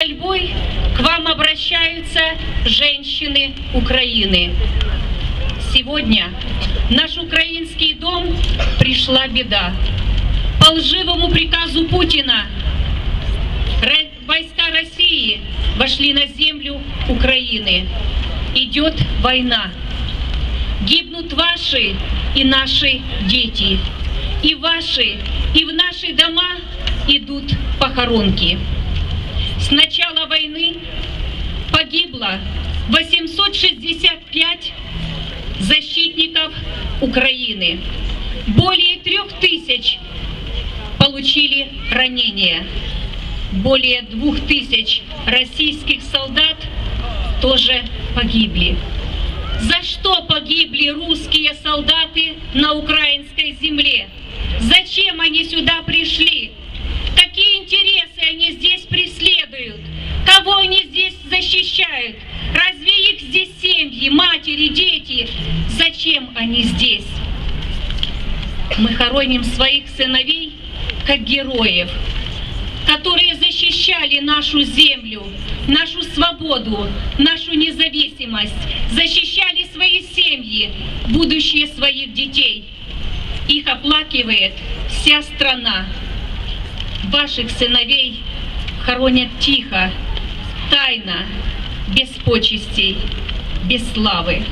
мольбой к вам обращаются женщины Украины. Сегодня в наш украинский дом пришла беда. По лживому приказу Путина войска России вошли на землю Украины. Идет война. Гибнут ваши и наши дети. И ваши, и в наши дома идут похоронки. С начала войны погибло 865 защитников Украины. Более трех тысяч получили ранения. Более двух тысяч российских солдат тоже погибли. За что погибли русские солдаты на украинской земле? Зачем они сюда пришли? Какие интересы они здесь преследуют? Кого они здесь защищают? Разве их здесь семьи, матери, дети? Зачем они здесь? Мы хороним своих сыновей как героев, которые защищали нашу землю, нашу свободу, нашу независимость, защищали свои семьи, будущее своих детей. Их оплакивает вся страна. Ваших сыновей хоронят тихо, тайно, без почестей, без славы.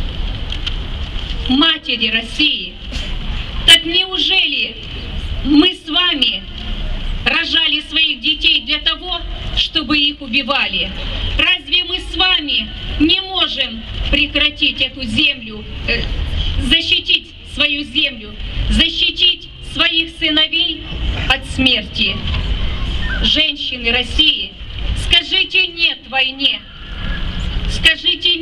Матери России, так неужели мы с вами рожали своих детей для того, чтобы их убивали? Разве мы с вами не можем прекратить эту землю, э, защитить свою землю, защитить своих сыновей от смерти? Женщины России, скажите нет войне. Skażecie